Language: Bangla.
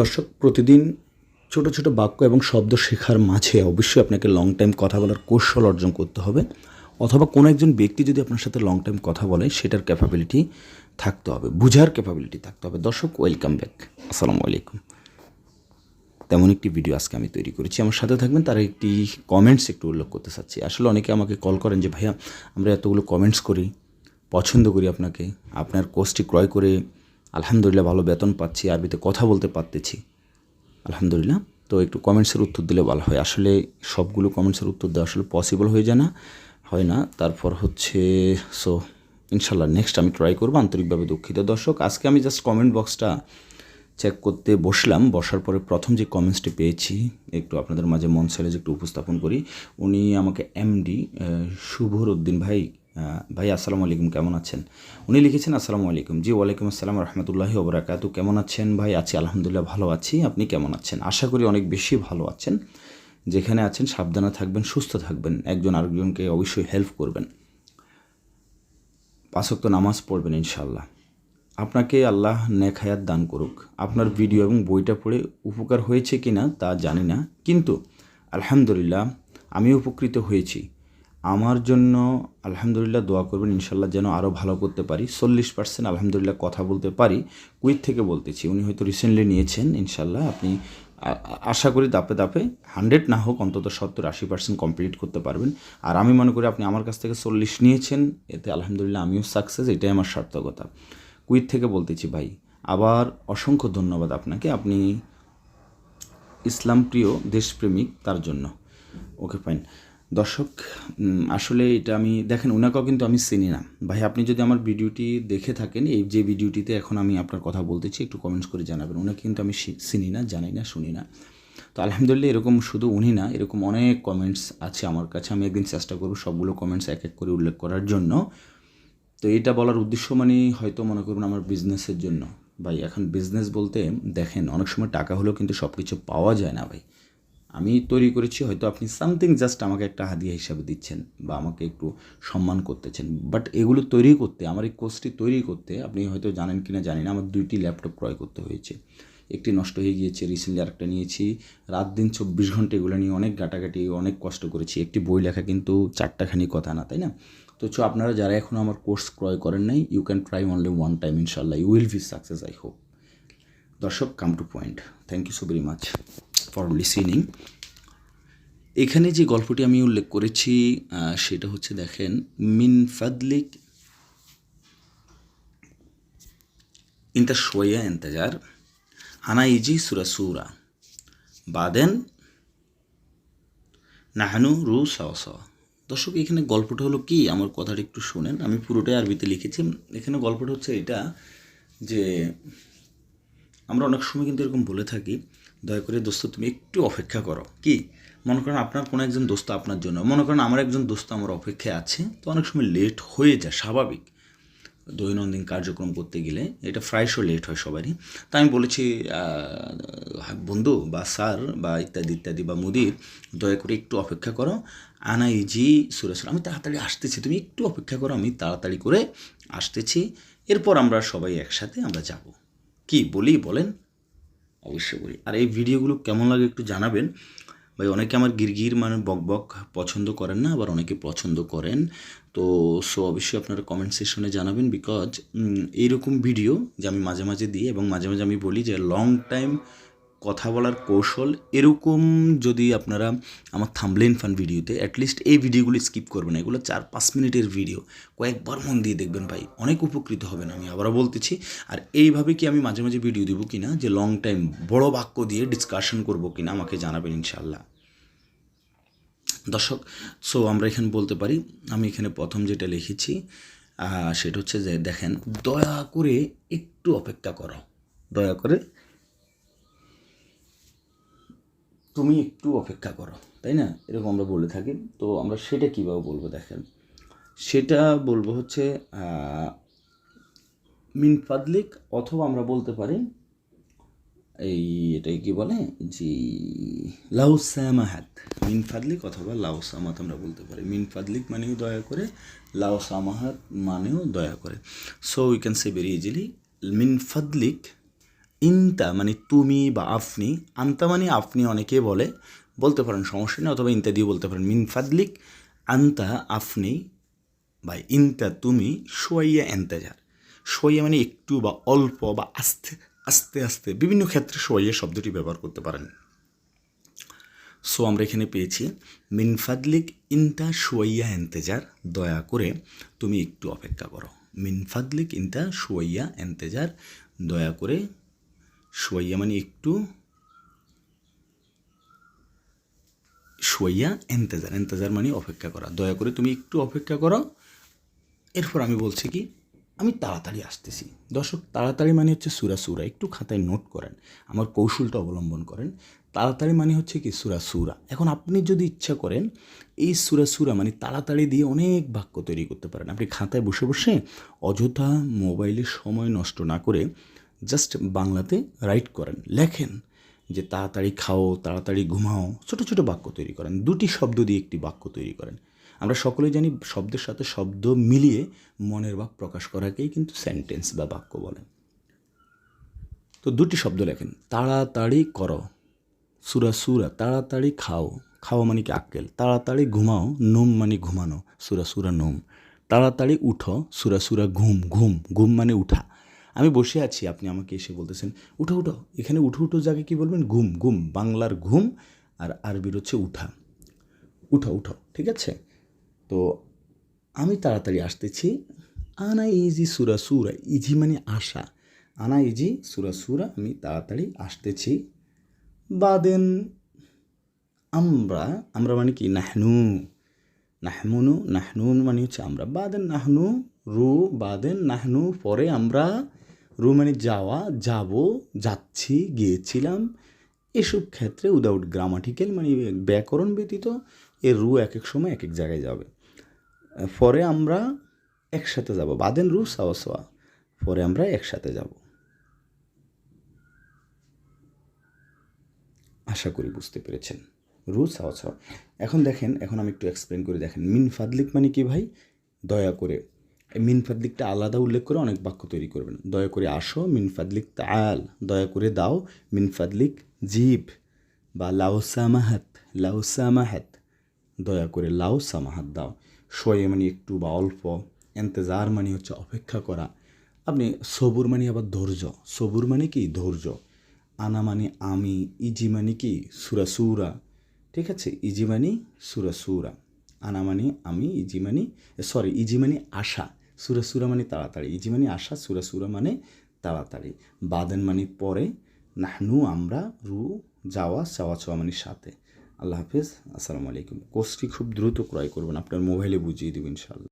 দর্শক, প্রতিদিন ছোট ছোট বাক্য এবং শব্দ শেখার মাঝে অবশ্যই আপনাকে লং টাইম কথা বলার কৌশল অর্জন করতে হবে। অথবা কোনো একজন ব্যক্তি যদি আপনার সাথে লং টাইম কথা বলে, সেটার ক্যাপাবিলিটি থাকতে হবে, বুঝার ক্যাপাবিলিটি থাকতে হবে। দর্শক ওয়েলকাম ব্যাক আসসালামু আলাইকুম। তেমন একটি ভিডিও আজকে আমি তৈরি করেছি। আমার সাথে থাকবেন তার একটি কমেন্টস একটু উল্লেখ করতে চাচ্ছি। আসলে অনেকে আমাকে কল করেন যে, ভাইয়া, আমরা এতগুলো কমেন্টস করি, পছন্দ করি আপনাকে। আপনার কোর্সটি ক্রয় করে আলহামদুলিল্লাহ ভালো বেতন পাচ্ছি, আরবিতে কথা বলতে পারতেছি। আলহামদুলিল্লাহ। তো একটু কমেন্টসের উত্তর দিলে ভালো হয়। আসলে সবগুলো কমেন্টসের উত্তর দেওয়া আসলে পসিবল হয়ে যায় না, হয় না। তারপর হচ্ছে সো ইনশাল্লাহ নেক্সট আমি ট্রাই করব আন্তরিকভাবে দুঃখিত। দর্শক, আজকে আমি জাস্ট কমেন্ট বক্সটা চেক করতে বসলাম। বসার পরে প্রথম যে কমেন্টসটি পেয়েছি, একটু আপনাদের মাঝে মন ছেড়ে যে একটু উপস্থাপন করি। উনি আমাকে এমডি শুভর উদ্দিন ভাই ভাই, আসসালামু আলাইকুম, কেমন আছেন? উনি লিখেছেন, আসসালামু আলাইকুম। জি, ওয়ালাইকুম আসসালাম রহমতুল্লাহি ওবরাকাতু কেমন আছেন? ভাই, আছি, আলহামদুলিল্লাহ, ভালো আছি। আপনি কেমন আছেন? আশা করি অনেক বেশি ভালো আছেন। যেখানে আছেন, সাবধানে থাকবেন, সুস্থ থাকবেন। একজন আরেকজনকে অবশ্যই হেল্প করবেন। পাঁচক্ত নামাজ পড়বেন ইনশাল্লাহ আপনাকে আল্লাহ নেক হায়াত দান করুক। আপনার ভিডিও এবং বইটা পড়ে উপকার হয়েছে কি না তা জানি না। কিন্তু, আলহামদুলিল্লাহ আমি উপকৃত হয়েছি। আমার জন্য আলহামদুলিল্লাহ দোয়া করবেন, ইনশাল্লাহ যেন আরও ভালো করতে পারি। চল্লিশ পার্সেন্ট আলহামদুলিল্লাহ কথা বলতে পারি। কুইট থেকে বলতেছি, উনি হয়তো রিসেন্টলি নিয়েছেন, ইনশাল্লাহ আপনি আশা করি দাপে দাপে হান্ড্রেড না হোক, অন্তত সত্তর, আশি পার্সেন্ট কমপ্লিট করতে পারবেন। আর আমি মনে করি আপনি আমার কাছ থেকে চল্লিশ নিয়েছেন, এতে আলহামদুলিল্লাহ আমিও সাকসেস এটাই আমার সার্থকতা। কুইট থেকে বলতেছি ভাই, আবার অসংখ্য ধন্যবাদ আপনাকে। আপনি ইসলাম প্রিয়, দেশপ্রেমিক, তার জন্য। ওকে ফাইন দর্শক আসলে এটা আমি, দেখেন ওনাকেও কিন্তু আমি চিনি না। ভাই, আপনি যদি আমার ভিডিওটি দেখে থাকেন, এই যে ভিডিওটিতে এখন আমি আপনার কথা বলতেছি, একটু কমেন্টস করে জানাবেন। ওনাকে কিন্তু আমি চিনি না, জানি না, শুনি না। তো আলহামদুলিল্লাহ এরকম শুধু উনি না, এরকম অনেক কমেন্টস আছে আমার কাছে। আমি একদিন চেষ্টা করব সবগুলো কমেন্টস এক এক করে উল্লেখ করার জন্য। তো এটা বলার উদ্দেশ্য মানে হয়তো মনে করুন আমার বিজনেসের জন্য। ভাই, এখন বিজনেস বলতে দেখেন, অনেক সময় টাকা হলেও কিন্তু সব কিছু পাওয়া যায় না ভাই। আমি তৈরি করেছি, হয়তো আপনি সামথিং জাস্ট আমাকে একটা হাদিয়া হিসাবে দিচ্ছেন বা আমাকে একটু সম্মান করতেছেন। বাট এগুলো তৈরি করতে, আমার এই কোর্সটি তৈরি করতে, আপনি হয়তো জানেন কি না জানি না, আমার দুইটি ল্যাপটপ ক্রয় করতে হয়েছে। একটি নষ্ট হয়ে গিয়েছে রিসেন্টলি আরেকটা নিয়েছি। রাত দিন চব্বিশ ঘণ্টা এগুলো নিয়ে অনেক ঘাটাঘাটি, অনেক কষ্ট করেছি। একটি বই লেখা কিন্তু চারটাখানি কথা না, তাই না? তো চ, আপনারা যারা এখনও আমার কোর্স ক্রয় করেন নাই you can try only one time ইনশাল্লাহ you will be success I hope দর্শক come to point thank you so very much for listening এখানে যে গল্পটি আমি উল্লেখ করেছি সেটা হচ্ছে দেখেন, মিন ফাদলিক ইন্তা শোয়া ইন্তজার আনা ইজি সুরা সুরা, বাদেন নাহানু রু সাওয়া দর্শক, এখানে গল্পটা হলো কি? আমার কথাটা একটু শোনেন, আমি পুরোটাই আরবিতে লিখেছি। এখানে গল্পটা হচ্ছে এটা যে, আমরা অনেক সময় কিন্তু এরকম বলে থাকি দয়া করে দোস্ত, তুমি একটু অপেক্ষা করো। কি? মনে করেন আপনার কোনো একজন দোস্ত আপনার জন্য, মনে করেন আমার একজন দোস্ত আমার অপেক্ষায় আছে, তো অনেক সময় লেট হয়ে যায়, স্বাভাবিক। দৈনন্দিন কার্যক্রম করতে গেলে এটা প্রায়শই লেট হয় সবারই। তা আমি বলেছি বন্ধু বা স্যার বা ইত্যাদি ইত্যাদি বা মুদির, দয়া করে একটু অপেক্ষা করো। আনা ইজি সুরেশ্বর আমি তাড়াতাড়ি আসতেছি, তুমি একটু অপেক্ষা করো, আমি তাড়াতাড়ি করে আসতেছি। এরপর আমরা সবাই একসাথে আমরা যাব। কি বলি বলেন? অবশ্যই বলি। আর এই ভিডিওগুলো কেমন লাগে একটু জানাবেন। ভাই, অনেকে আমার গিরগির মানে বক বক পছন্দ করেন না, আবার অনেকে পছন্দ করেন। তো সো অবশ্যই আপনারা কমেন্ট সেশনে জানাবেন বিকজ এইরকম ভিডিও যে আমি মাঝে মাঝে দিই এবং মাঝে মাঝে আমি বলি যে লং টাইম কথা বলার কৌশল এরকম যদি আপনারা আমার থামলেন ফান ভিডিওতে অ্যাটলিস্ট এই ভিডিওগুলো স্কিপ করবেন এগুলো চার পাঁচ মিনিটের ভিডিও কয়েকবার মন দিয়ে দেখবেন ভাই, অনেক উপকৃত হবেন আমি আবারও বলতেছি। আর এইভাবে কি আমি মাঝে মাঝে ভিডিও দিব কি না যে লং টাইম বড় বাক্য দিয়ে ডিসকাশন করব কি না আমাকে জানাবেন ইনশাল্লাহ দর্শক সো আমরা এখানে বলতে পারি, আমি এখানে প্রথম যেটা লিখেছি সেটা হচ্ছে যে দেখেন, দয়া করে একটু অপেক্ষা করো। দয়া করে তুমি একটু অপেক্ষা করো, তাই না? এরকম আমরা বলে থাকি। তো আমরা সেটা কীভাবে বলব দেখেন? সেটা বলব হচ্ছে মিন ফাদলিক অথবা আমরা বলতে পারি এই এটাই কি বলে? জি লাউসামাহাত মিন ফাদলিক অথবা লাউসামাত আমরা বলতে পারি। মিন ফাদলিক মানেও দয়া করে লাউসামাহাত মানেও দয়া করে। So we can say very easily mean ফাদলিক ইনতা মানে তুমি বা আপনি, আন্তা মানে আপনি অনেকে বলে, বলতে পারেন সমস্যা নেই, অথবা ইনতা দিয়ে বলতে পারেন, মিন ফাদলিক, আন্তা আপনি বা ইনতা তুমি সোয়াইয়া এন্তেজার সোয়াইয়া মানে একটু বা অল্প বা আস্তে আস্তে আস্তে বিভিন্ন ক্ষেত্রে সোয়াইয়া শব্দটি ব্যবহার করতে পারেন। সো আমরা এখানে পেয়েছি মিনফাদলিক ইনতা, শুয়াইয়া এন্তেজার দয়া করে তুমি একটু অপেক্ষা করো। মিনফাদলিক ইনতা, শুয়াইয়া এন্তেজার দয়া করে শুয়াইয়া মানে একটু শুয়াইয়া এন্তেজার এন্তেজার মানে অপেক্ষা করা। দয়া করে তুমি একটু অপেক্ষা করো। এরপর আমি বলছি কি, আমি তাড়াতাড়ি আসতেছি। দর্শক, তাড়াতাড়ি মানে হচ্ছে সুরা সুরা, একটু খাতায় নোট করেন, আমার কৌশলটা অবলম্বন করেন। তাড়াতাড়ি মানে হচ্ছে কি, সুরা সুরা। এখন আপনি যদি ইচ্ছা করেন, এই সুরা সুরা মানে তাড়াতাড়ি দিয়ে অনেক বাক্য তৈরি করতে পারেন। আপনি খাতায় বসে বসে অযথা মোবাইলে সময় নষ্ট না করে জাস্ট বাংলাতে রাইট করেন, লেখেন যে তাড়াতাড়ি খাও, তাড়াতাড়ি ঘুমাও, ছোট ছোট বাক্য তৈরি করেন, দুটি শব্দ দিয়ে একটি বাক্য তৈরি করেন। আমরা সকলেই জানি শব্দের সাথে শব্দ মিলিয়ে মনের ভাব প্রকাশ করাকেই কিন্তু সেন্টেন্স বা বাক্য বলে তো দুটি শব্দ লেখেন, তাড়াতাড়ি করো সুরা সুরা তাড়াতাড়ি খাও, খাওয়া মানে কি আক্কেল, তাড়াতাড়ি ঘুমাও, নোম মানে ঘুমানো সুরা সুরা নোম, তাড়াতাড়ি উঠো সুরা সুরা ঘুম ঘুম ঘুম মানে উঠা আমি বসে আছি, আপনি আমাকে এসে বলতেছেন, উঠো উঠো। এখানে উঠো উঠো জায়গায় কী বলবেন? ঘুম ঘুম, বাংলার ঘুম আর আরবির হচ্ছে উঠা। উঠো উঠো, ঠিক আছে? তো আমি তাড়াতাড়ি আসতেছি। আনা ইজি সুরা সুরা, ইজি মানে আশা। আনা ইজি সুরা সুরা, আমি তাড়াতাড়ি আসতেছি। বাদেন আমরা আমরা মানে কি? নাহনু। নাহমুনু নাহনুন মানে হচ্ছে আমরা। বাদেন নাহনু রু, বাদেন নাহনু, পরে আমরা রু মানে যাওয়া, যাব, যাচ্ছি, গিয়েছিলাম। এসব ক্ষেত্রে উইদাউট গ্রামাটিক্যাল মানে ব্যাকরণ ব্যতীত এর রু এক এক সময় এক এক জায়গায় যাবে। পরে আমরা একসাথে যাব। বাদেন রু সাওয়া পরে আমরা একসাথে যাব। আশা করি বুঝতে পেরেছেন। রু সাওয়া এখন দেখেন, এখন আমি একটু এক্সপ্লেন করে দেখেন। মিন ফাদলিক মানে কি ভাই? দয়া করে মিন ফাদলিকটা আলাদা উল্লেখ করে অনেক বাক্য তৈরি করবেন। দয়া করে আসো, মিন ফাদলিক তাল দয়া করে দাও, মিন ফাদলিক জিব। বা লাউ সামাহাত লাউ সামাহাত। দয়া করে লাউ সামাহাত দাও। শোয়ে মানে একটু বা অল্প। এন্তেজার মানে হচ্ছে অপেক্ষা করা। আপনি সবুর মানে আবার ধৈর্য। সবুর মানে কি? ধৈর্য। আনা মানে আমি, ইজি মানে কি? সুরা সুরা। ঠিক আছে? ইজি মানে সুরা সুরা। আনা মানে আমি, ইজি মানে সরি ইজি মানে আশা। সুরা সুরা মানে তাড়াতাড়ি। ইজি মানে আসা সুরা সুরা মানে তাড়াতাড়ি। বাদেন মানে পরে। নাহনু আমরা রু, যাওয়া, চাওয়া চাওয়া মানে সাথে। আল্লাহ হাফেজ, আসসালামু আলাইকুম। কোর্সটি খুব দ্রুত ক্রয় করবেন। আপনার মোবাইলে বুঝিয়ে দেবেন ইনশাল্লাহ